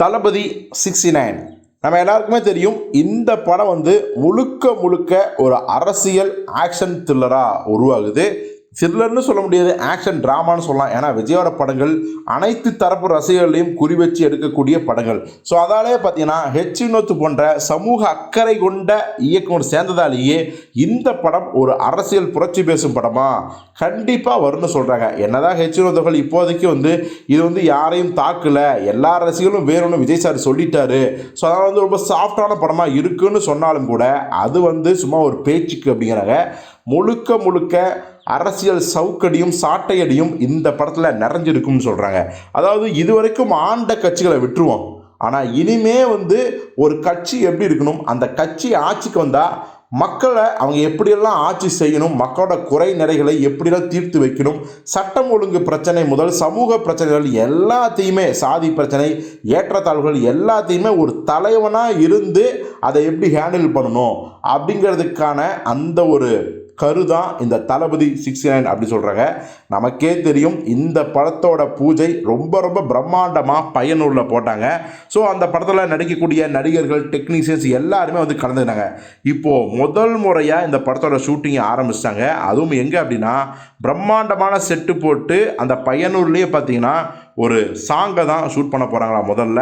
தளபதி sixty nine. நம்ம எல்லாருக்குமே தெரியும் இந்த படம் வந்து முழுக்க முழுக்க ஒரு அரசியல் ஆக்ஷன் த்ரில்லராக உருவாகுது. த்ரில்லர்னு சொல்ல முடியாது ஆக்ஷன் ட்ராமான்னு சொல்லலாம். ஏன்னா விஜயோட படங்கள் அனைத்து தரப்பு ரசிகர்களையும் குறி வச்சு எடுக்கக்கூடிய படங்கள். ஸோ அதாலே பார்த்தீங்கன்னா ஹெச் வினோத் போன்ற சமூக அக்கறை கொண்ட இயக்குனர் சேர்ந்ததாலேயே இந்த படம் ஒரு அரசியல் புரட்சி பேசும் படமா? கண்டிப்பாக வரும்னு சொல்கிறாங்க என்னதான் ஹெச் வினோத் இப்போதைக்கு வந்து இது வந்து யாரையும் தாக்கலை எல்லா ரசிகர்களும் வேணும்னு விஜய் சார் சொல்லிட்டாரு. ஸோ அதனால் வந்து ரொம்ப சாஃப்டான படமாக இருக்குன்னு சொன்னாலும் கூட அது வந்து சும்மா ஒரு பேச்சுக்கு அப்படிங்கிறாங்க. முழுக்க முழுக்க அரசியல் சவுக்கடியும் சாட்டையடியும் இந்த படத்தில் நிறைஞ்சிருக்கும்னு சொல்கிறாங்க அதாவது இதுவரைக்கும் ஆண்ட கட்சிகளை விட்டுருவோம். ஆனால் இனிமே வந்து ஒரு கட்சி எப்படி இருக்கணும்? அந்த கட்சி ஆட்சிக்கு வந்தால் மக்களை அவங்க எப்படியெல்லாம் ஆட்சி செய்யணும்? மக்களோட குறை நிறைகளை எப்படியெல்லாம் தீர்த்து வைக்கணும்? சட்டம் ஒழுங்கு பிரச்சனை முதல் சமூக பிரச்சனைகள் எல்லாத்தையுமே சாதி பிரச்சனை ஏற்றத்தாழ்வுகள் எல்லாத்தையுமே ஒரு தலைவனாக இருந்து அதை எப்படி ஹேண்டில் பண்ணணும்? அப்படிங்கிறதுக்கான அந்த ஒரு கருதான் இந்த தளபதி சிக்ஸ்டி நைன் அப்படி சொல்கிறாங்க நமக்கே தெரியும் இந்த படத்தோட பூஜை ரொம்ப ரொம்ப பிரம்மாண்டமாக பையனூரில் போட்டாங்க. ஸோ அந்த படத்தில் நடிக்கக்கூடிய நடிகர்கள் டெக்னீஷியன்ஸ் எல்லாருமே வந்து கலந்துக்கினாங்க இப்போது முதல் முறையாக இந்த படத்தோட ஷூட்டிங்கை ஆரம்பிச்சிட்டாங்க. அதுவும் எங்கே அப்படின்னா பிரம்மாண்டமான செட்டு போட்டு அந்த பையனூர்லேயே பார்த்தீங்கன்னா ஒரு சாங்கை தான் ஷூட் பண்ண போகிறாங்களா முதல்ல.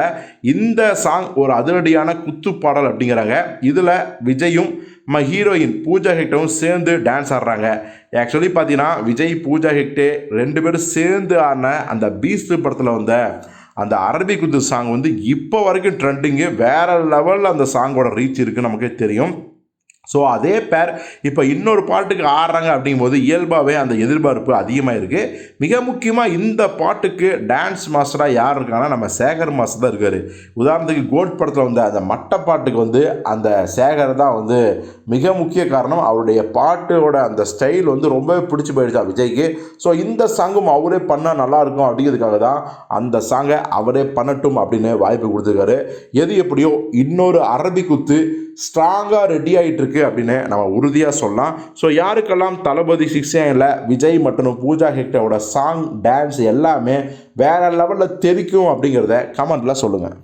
இந்த சாங் ஒரு அதிரடியான குத்து பாடல் அப்படிங்கிறாங்க. இதில் விஜயும் நம்ம ஹீரோயின் பூஜா ஹெக்டரும் சேர்ந்து டான்ஸ் ஆடுறாங்க. ஆக்சுவலி பார்த்தீங்கன்னா விஜய் பூஜா ஹெக்டே ரெண்டு பேரும் சேர்ந்து ஆடின அந்த பீஸ்ட் படத்தில் வந்த அந்த அரபி குத்து சாங் வந்து இப்போ வரைக்கும் ட்ரெண்டிங்கு வேறு லெவலில் அந்த சாங்கோட ரீச் இருக்குது நமக்கே தெரியும். ஸோ அதே பேர் இப்போ இன்னொரு பாட்டுக்கு ஆடுறாங்க அப்படிங்கும்போது இயல்பாகவே அந்த எதிர்பார்ப்பு அதிகமாக இருக்குது மிக முக்கியமாக இந்த பாட்டுக்கு டான்ஸ் மாஸ்டராக யார் இருக்காங்கன்னா நம்ம சேகர் மாஸ்டர் தான் இருக்கார். உதாரணத்துக்கு கோட் படத்தில் வந்த அந்த மட்ட பாட்டுக்கு வந்து அந்த சேகர் தான் வந்து மிக முக்கிய காரணம். அவருடைய பாட்டோட அந்த ஸ்டைல் வந்து ரொம்பவே பிடிச்சி போயிடுச்சா விஜய்க்கு. ஸோ இந்த சாங்கும் அவரே பண்ணால் நல்லாயிருக்கும் அப்படிங்கிறதுக்காக தான் அந்த சாங்கை அவரே பண்ணட்டும் அப்படின்னு வாய்ப்பு கொடுத்துருக்காரு. எது எப்படியோ இன்னொரு அரபி குத்து ஸ்ட்ராங்காக ரெடி ஆகிட்டு இருக்குது அப்படின்னு நம்ம உறுதியாக சொல்லலாம். ஸோ யாருக்கெல்லாம் தளபதி சிக்ஸேனில் விஜய் மற்றும் பூஜா ஹெக்டரோட சாங் டான்ஸ் எல்லாமே வேறு லெவலில் தெரிக்கும் அப்படிங்கிறத கமெண்ட்டில் சொல்லுங்கள்